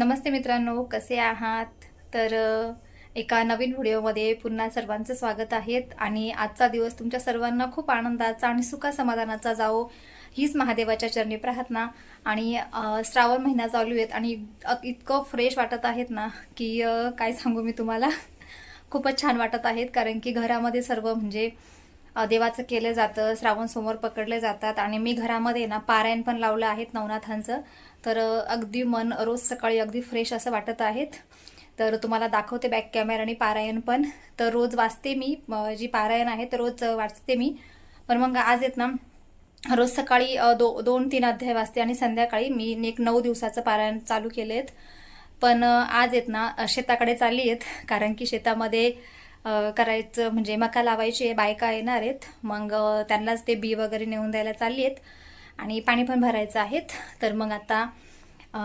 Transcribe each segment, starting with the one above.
नमस्ते मित्रांनो कसे आहात? तर एका नवीन व्हिडिओमध्ये पुन्हा सर्वांचं स्वागत आहे आणि आजचा दिवस तुमच्या सर्वांना खूप आनंदाचा आणि सुखा समाधानाचा जावो हीच महादेवाच्या चरणी प्रार्थना. आणि श्रावण महिना चालू आहेत आणि इतकं फ्रेश वाटत आहेत ना की काय सांगू मी तुम्हाला? खूपच छान वाटत आहेत कारण की घरामध्ये सर्व म्हणजे देवाचं केलं जातं श्रावण समोर पकडले जातात आणि मी घरामध्ये ना पारायण पण लावलं आहेत नवनाथांचं. तर अगदी मन रोज सकाळी अगदी फ्रेश असं वाटत आहेत. तर तुम्हाला दाखवते बॅक कॅमेराने पारायण पण. तर रोज वाचते मी जी पारायण आहे तर रोज वाचते मी. पण मग आज येत ना रोज सकाळी दो दोन तीन अध्याय वाचते आणि संध्याकाळी मी एक नऊ दिवसाचं पारायण चालू केले आहेत पण आज येत ना शेताकडे चालली आहेत. कारण की शेतामध्ये करायचं म्हणजे मका लावायची आहे बायका येणार आहेत. मग त्यांनाच ते बी वगैरे नेऊन द्यायला चालली आहेत. आणि पाणी पण भरायचं आहेत. तर मग आता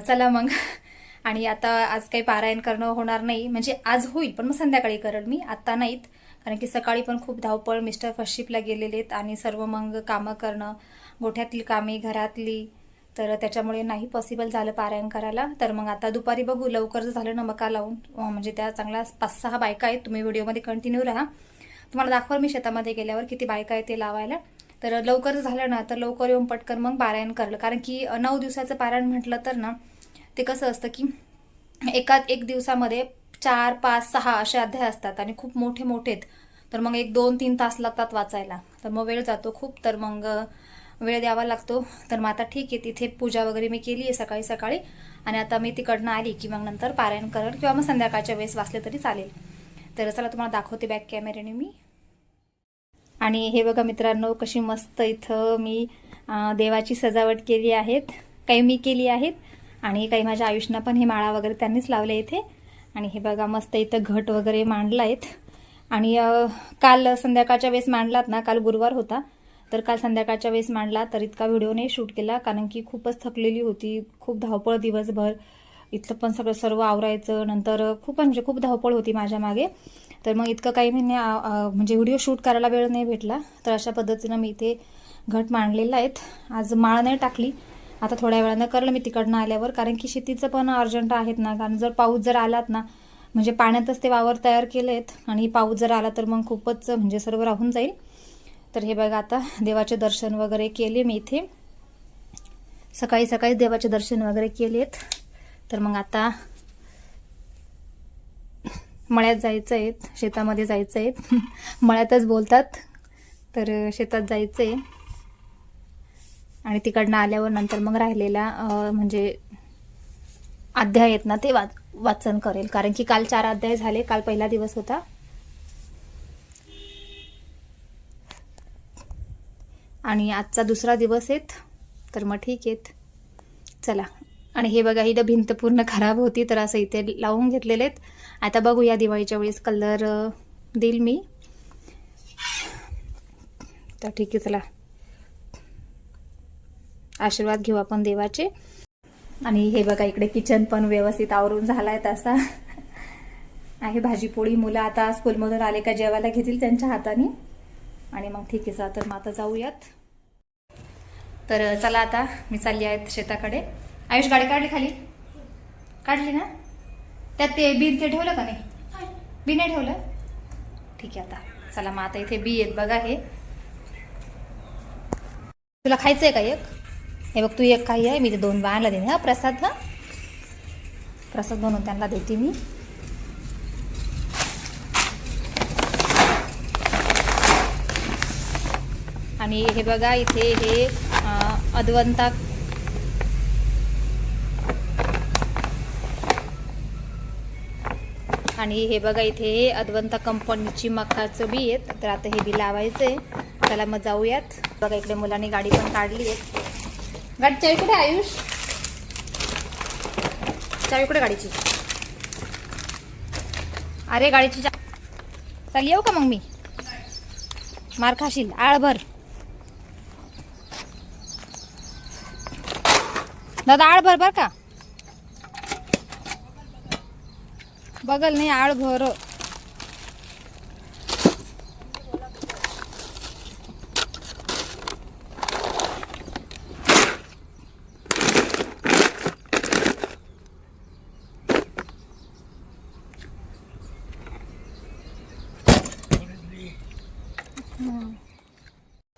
चला मग. आणि आता आज काही पारायण करणं होणार नाही. म्हणजे आज होईल पण मग संध्याकाळी करेल मी. आत्ता नाहीत. कारण की सकाळी पण खूप धावपळ मिस्टर फर्स्टशिपला गेलेले आहेत. आणि सर्व मग कामं करणं गोठ्यातली कामे घरातली तर त्याच्यामुळे नाही पॉसिबल झालं पारायण करायला. तर मग आता दुपारी बघू लवकर जर झालं ना मका लावून म्हणजे त्या चांगल्या पाच सहा बायका आहेत तुम्ही व्हिडिओमध्ये कंटिन्यू राहा. तुम्हाला दाखवा मी शेतामध्ये गेल्यावर किती बायका आहेत ते लावायला. तर लवकर जर झालं ना तर लवकर येऊन पटकन मग पारायण करलं. कारण की नऊ दिवसाचं पारायण म्हटलं तर ना ते कसं असतं की एका एक दिवसामध्ये चार पाच सहा असे अध्याय असतात आणि खूप मोठे मोठे आहेत. तर मग एक दोन तीन तास लागतात वाचायला. तर मग वेळ जातो खूप. तर मग वेळ द्यावा लागतो. तर मग आता ठीक आहे तिथे पूजा वगैरे मी केली आहे सकाळी सकाळी. आणि आता मी तिकडनं आली की मग नंतर पारायण करेल किंवा मग संध्याकाळच्या वेळेस वाचले तरी चालेल. तर चला तुम्हाला दाखवते बॅक कॅमेऱ्याने मी. आणि हे बघा मित्रांनो कशी मस्त इथं मी देवाची सजावट केली आहेत. काही मी केली आहेत आणि काही माझ्या आयुष्यानं पण हे माळा वगैरे त्यांनीच लावले इथे. आणि हे बघा मस्त इथं घट वगैरे मांडला आहेत आणि काल संध्याकाळच्या वेळेस मांडलात ना काल गुरुवार होता. तर काल संध्याकाळच्या वेळेस मांडला तर इतका व्हिडिओ नाही शूट केला कारण की खूपच थकलेली होती खूप धावपळ दिवसभर. इथलं पण सगळं सर्व आवरायचं नंतर खूप म्हणजे खूप धावपळ होती माझ्या मागे. तर मग इतकं काही महिने म्हणजे व्हिडिओ शूट करायला वेळ नाही भेटला तर अशा पद्धतीनं मी इथे घट मांडलेला आहेत. आज माळ नाही टाकली. आता थोड्या वेळानं करलं मी तिकडनं आल्यावर कारण की शेतीचं पण अर्जंट आहेत ना कारण जर पाऊस जर आलात ना म्हणजे पाण्यातच ते वावर तयार केले आहेत आणि पाऊस जर आला तर मग खूपच म्हणजे सर्व राहून जाईल. तर हे बघा आता देवाचे दर्शन वगैरे केले मी इथे. सकाळी सकाळी देवाचे दर्शन वगैरे केलेत. तर मग आता मळ्यात जायचं आहे शेतामध्ये जायचं आहे मळ्यातच बोलतात तर शेतात जायचं आहे आणि तिकडनं आल्यावर नंतर मग राहिलेला म्हणजे अध्याय आहेत ना ते वाच वाचन करेल. कारण की काल चार अध्याय झाले काल पहिला दिवस होता. आणि आजचा दुसरा दिवस आहेत तर मग ठीक आहेत चला. आणि हे बघा इथं भिंत पूर्ण खराब होती तर असं इथे लावून घेतलेले आहेत. आता बघू या दिवाळीच्या वेळेस कलर देईल मी. तर ठीक आहे चला. आशीर्वाद घेऊ आपण देवाचे. आणि हे बघा इकडे किचन पण व्यवस्थित आवरून झालाय तसा. आहे भाजीपोळी मुलं आता स्कूलमधून आले का जेवायला घेतील त्यांच्या हाताने. आणि मग ठीक आहे चला तर मग आता जाऊयात. तर चला आता मी चालली आहेत शेताकडे. आयुष गाडी काढली खाली? काढली ना? त्यात ते बी ते ठेवलं का नाही? बी नाही ठेवलं? ठीक आहे आता. चला मग आता इथे बी आहेत बघा हे. तुला खायचं आहे का एक? हे बघ तू एक काही आहे. मी ते दोन बाळाला देईन. हा प्रसाद ना प्रसाद बनवून त्यांना देते मी. आणि हे बघा इथे हे अदवंता. आणि हे बघा इथे हे अदवंता कंपनीची मखाचं बी आहेत. तर आता हे बी लावायचं आहे चला मग जाऊयात. बघा इकडे मुलांनी गाडी पण काढली आहे. गाडी चावी कुठे आयुष? चावी कुठे गाडीची? अरे गाडीची चा चल येऊ का मग मी? मार खाशील. आळभर दादा आळ भर बर का. बगल नाही आळ भर.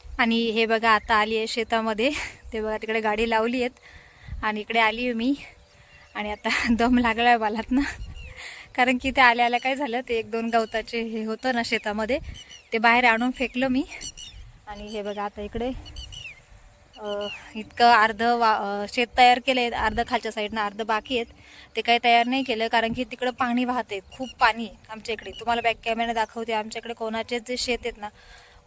आणि हे बघा आता आली आहे शेतामध्ये. ते बघा तिकडे गाडी लावली आहेत. आणि इकडे आली आहे मी. आणि आता दम लागला आहे बालात ना. कारण की ते आल्या आल्या काय झालं ते एक दोन गवताचे हे होतं ना शेतामध्ये ते बाहेर आणून फेकलं मी. आणि हे बघा आता इकडे इतकं अर्ध वा शेत तयार केलं आहे अर्ध खालच्या साईडनं अर्ध बाकी आहेत. ते काही तयार नाही केलं कारण की तिकडं पाणी वाहते खूप पाणी आमच्या इकडे. तुम्हाला बॅक कॅमेरा दाखवते आमच्याकडे कोणाचे जे शेत आहेत ना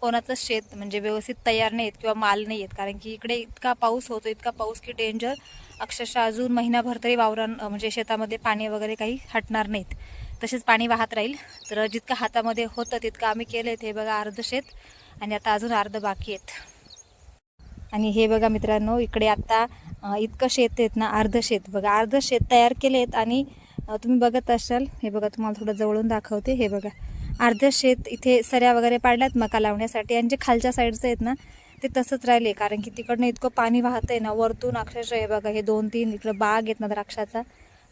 कोणाचं शेत म्हणजे व्यवस्थित तयार नाही आहेत किंवा माल नाही आहेत कारण की इकडे इतका पाऊस होतो इतका पाऊस की डेंजर अक्षरशः अजून महिनाभर तरी वावरां म्हणजे शेतामध्ये पाणी वगैरे काही हटणार नाहीत. तसेच पाणी वाहत राहील. तर जितकं हातामध्ये होतं तितकं आम्ही केलं हे बघा अर्ध शेत आणि आता अजून अर्ध बाकी आहेत. आणि हे बघा मित्रांनो इकडे आता इतकं शेत आहेत ना अर्ध शेत. बघा अर्ध शेत तयार केले आहेत आणि तुम्ही बघत असाल. हे बघा तुम्हाला थोडं जवळून दाखवते. हे बघा अर्ध शेत इथे सऱ्या वगैरे पाडल्यात मका लावण्यासाठी. आणि जे खालच्या साईडचं आहेत ना ते तसंच राहिले. कारण की तिकडनं इतकं पाणी वाहत आहे ना वरतून अक्षरशः हे बघा हे दोन तीन इकडं बाग आहेत ना द्राक्षाचा.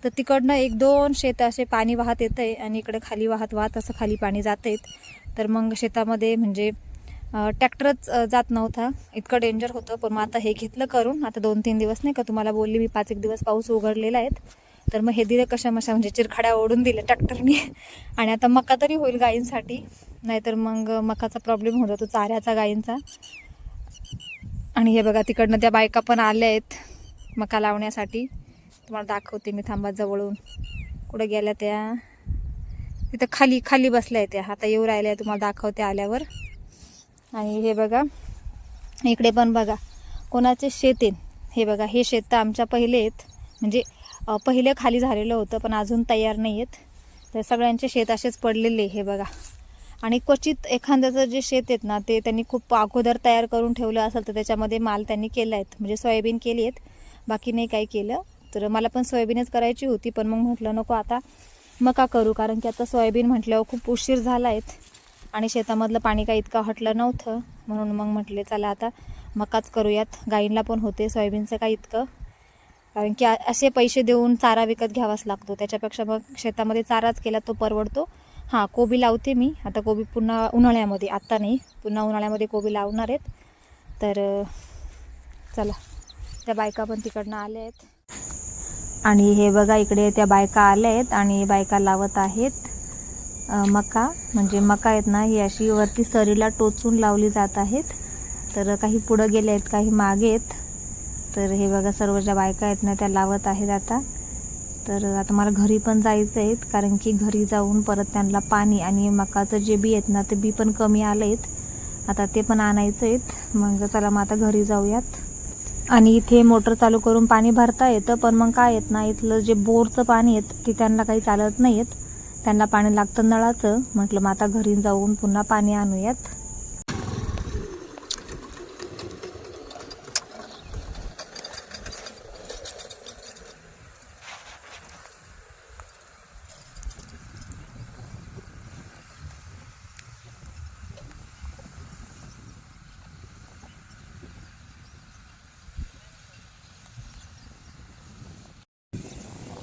तर तिकडनं एक दोन शेत असे पाणी वाहत येतं आहे आणि इकडे खाली वाहत वाहत असं खाली पाणी जात आहेत. तर मग शेतामध्ये म्हणजे ट्रॅक्टरच जात नव्हता. इतकं डेंजर होतं. पण मग आता हे घेतलं करून आता दोन तीन दिवस नाही का तुम्हाला बोलली मी पाच एक दिवस पाऊस उघडलेला आहेत तर मग हे दिलं कशा मशा म्हणजे चिरखड्या ओढून दिल्या ट्रॅक्टरने. आणि आता मका तरी होईल गायींसाठी नाहीतर मग मकाचा प्रॉब्लेम होत जातो चाऱ्याचा गायींचा. आणि हे बघा तिकडनं त्या बायका पण आल्या आहेत मका लावण्यासाठी. तुम्हाला दाखवते मी थांबा जवळून. कुठं गेल्या त्या? तिथं खाली खाली बसल्या त्या. आता येऊ राहिल्या तुम्हाला दाखवते आल्यावर. आणि हे बघा इकडे पण बघा कोणाचे शेत आहेत? हे बघा हे शेत तर आमच्या पहिले आहेत. म्हणजे पहिले खाली झालेलं होतं पण अजून तयार नाही आहेत तर सगळ्यांचे शेत असेच पडलेले हे बघा. आणि क्वचित एखाद्याचं जे शेत आहेत ना ते त्यांनी खूप अगोदर तयार करून ठेवलं असेल तर त्याच्यामध्ये माल त्यांनी केला आहेत. म्हणजे सोयाबीन केली आहेत. बाकी नाही काही केलं. तर मला पण सोयाबीनच करायची होती पण मग म्हटलं नको आता मका करू. कारण की आता सोयाबीन म्हटल्यावर खूप उशीर झाला आहेत आणि शेतामधलं पाणी काही इतकं हटलं नव्हतं. म्हणून मग म्हटले चला आता मकाच करूयात. गाईंना पण होते सोयाबीनचं काही इतकं. कारण की असे पैसे देऊन चारा विकत घ्यावाच लागतो. त्याच्यापेक्षा मग शेतामध्ये चाराच केला तो परवडतो. हां कोबी लावते मी. आता कोबी पुन्हा उन्हाळ्यामध्ये आत्ता नाही. पुन्हा उन्हाळ्यामध्ये कोबी लावणार आहेत. तर चला. त्या बायका पण तिकडनं आल्या आहेत. आणि हे बघा इकडे त्या बायका आल्या आहेत आणि बायका लावत आहेत. मका. म्हणजे मका आहेत ना ही अशी वरती सरीला टोचून लावली जात आहेत. तर काही पुढं गेले आहेत काही मागे आहेत. तर हे बघा सर्व ज्या बायका आहेत ना त्या लावत आहेत आता. तर आता मला घरी पण जायचं आहे कारण की घरी जाऊन परत त्यांना पाणी आणि मकाचं जे बी आहेत ना ते बी पण कमी आलं आहेत आता ते पण आणायचं आहेत. मग चला मग आता घरी जाऊयात. आणि इथे मोटर चालू करून पाणी भरता येतं पण मग काय येत ना इथलं जे बोरचं पाणी आहे ते त्यांना काही चालत नाही आहेत त्यांना पाणी लागतं नळाचं. म्हटलं मग आता घरी जाऊन पुन्हा पाणी आणूयात.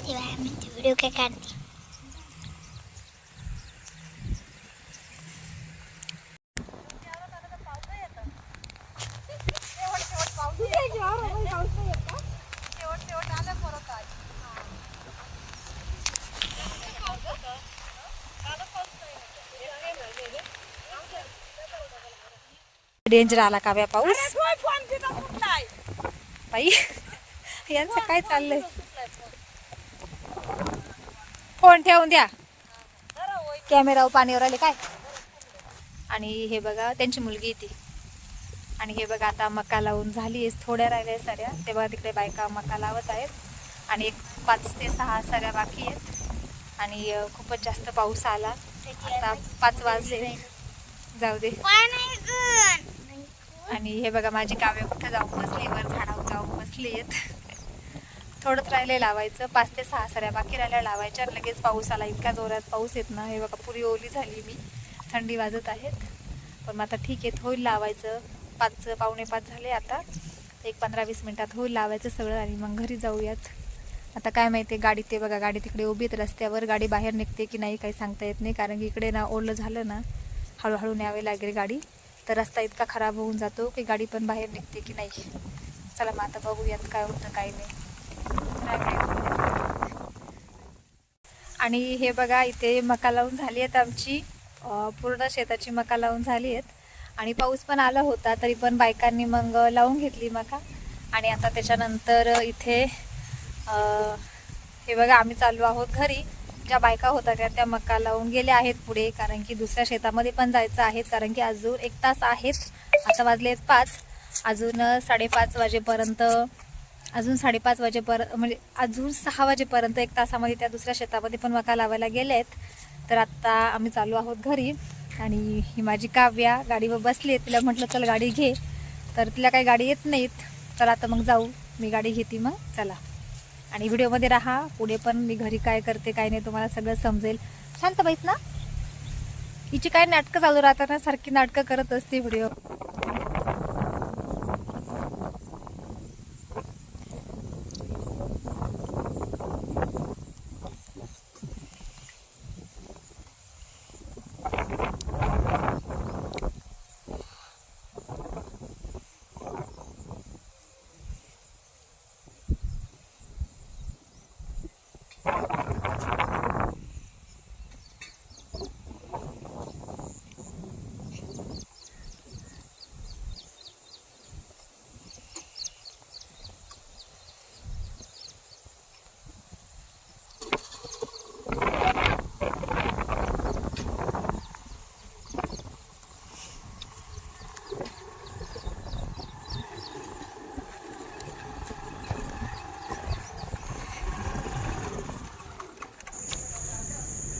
तेव्हा आम्ही व्हिडिओ काय काढते डेंजर आला का व्या पाऊस बाई यांचं काय चाललंय? फोन ठेवून द्या. कॅमेरावर पाणीवर आले काय? आणि हे बघा त्यांची मुलगी येते. आणि हे बघा आता मका लावून झाली थोड्या राहिल्या साऱ्या. ते बघा तिकडे बायका मका लावत आहेत. आणि एक पाच ते सहा साऱ्या बाकी आहेत. आणि खूपच जास्त पाऊस आला. आता पाच वाजले. जाऊ दे. आणि हे बघा माझी काव्य कुठं जाऊन बसली वर झाडावर जाऊन बसली आहेत. थोडंच राहिले लावायचं. पाच ते सहा सऱ्या बाकी राहिल्या लावायच्या. आणि लगेच पाऊस आला. इतका जोरात पाऊस येत ना. हे बघा पुरी ओली झाली मी. थंडी वाजत आहेत. पण मग आता ठीक आहे होईल लावायचं. पाच पावणे पाच झाले आता. एक पंधरा वीस मिनटात होईल लावायचं सगळं आणि मग घरी जाऊयात. आता काय माहिती आहे गाडी ते बघा गाडी तिकडे उभी आहेत रस्त्यावर. गाडी बाहेर निघते की नाही काही सांगता येत नाही. कारण की इकडे ना ओलं झालं ना हळूहळू न्यावे लागेल गाडी. तर रस्ता इतका खराब होऊन जातो की गाडी पण बाहेर निघते की नाही. चला मग आता बघूयात काय होतं काय नाही. आणि हे बघा इथे मका लावून झाली आहेत आमची. पूर्ण शेताची मका लावून झाली आहेत. आणि पाऊस पण आला होता तरी पण बायकांनी मग लावून घेतली मका. आणि आता त्याच्यानंतर इथे हे बघा आम्ही चाललो आहोत घरी. ज्या बायका होत्या त्या त्या मका लावून गेल्या आहेत पुढे कारण की दुसऱ्या शेतामध्ये पण जायचं आहे कारण की अजून एक तास आहेत. आता वाजले आहेत पाच. अजून साडेपाच वाजेपर्यंत अजून साडेपाच वाजेपर्यंत म्हणजे अजून सहा वाजेपर्यंत एक तासामध्ये त्या दुसऱ्या शेतामध्ये पण मका लावायला गेले आहेत तर आत्ता आम्ही चालू आहोत घरी आणि ही माझी काव्या गाडीवर बसली आहे. तिला म्हटलं चल गाडी घे. तर तिला काही गाडी येत नाहीत. चला आता मग जाऊ. मी गाडी घेते मग. चला. आणि व्हिडिओमध्ये राहा. पुढे पण मी घरी काय करते काय नाही तुम्हाला सगळं समजेल. शांत बाईस ना. हिची काय नाटकं चालू राहतात ना? सारखी नाटकं करत असते व्हिडिओ.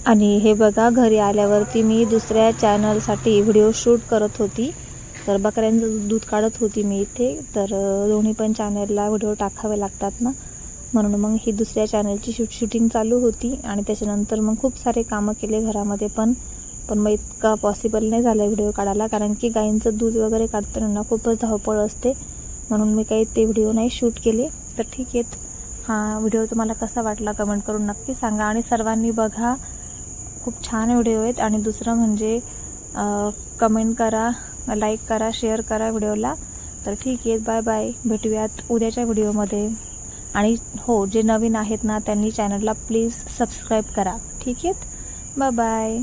आणि हे बघा घरी आल्यावरती मी दुसऱ्या चॅनलसाठी व्हिडिओ शूट करत होती. तर बकऱ्यांचं दूध काढत होती मी इथे. तर दोन्ही पण चॅनलला व्हिडिओ टाकावे लागतात ना. म्हणून मग ही दुसऱ्या चॅनलची शूट शूटिंग चालू होती. आणि त्याच्यानंतर मग खूप सारे कामं केले घरामध्ये पण. पण मग इतका पॉसिबल नाही झालं व्हिडिओ काढायला. कारण की गाईंचं दूध वगैरे काढताना खूपच धावपळ असते. म्हणून मी काही ते व्हिडिओ नाही शूट केले. तर ठीक आहेत हा व्हिडिओ तुम्हाला कसा वाटला कमेंट करून नक्की सांगा. आणि सर्वांनी बघा खूप छान व्हिडिओ आहेत. आणि दुसरं म्हणजे कमेंट करा लाईक करा शेअर करा व्हिडिओला. तर ठीक आहे. बाय बाय भेटूयात उद्याच्या व्हिडिओमध्ये. आणि हो जे नवीन आहेत ना त्यांनी चॅनलला प्लीज सबस्क्राईब करा. ठीक आहेत? Bye bye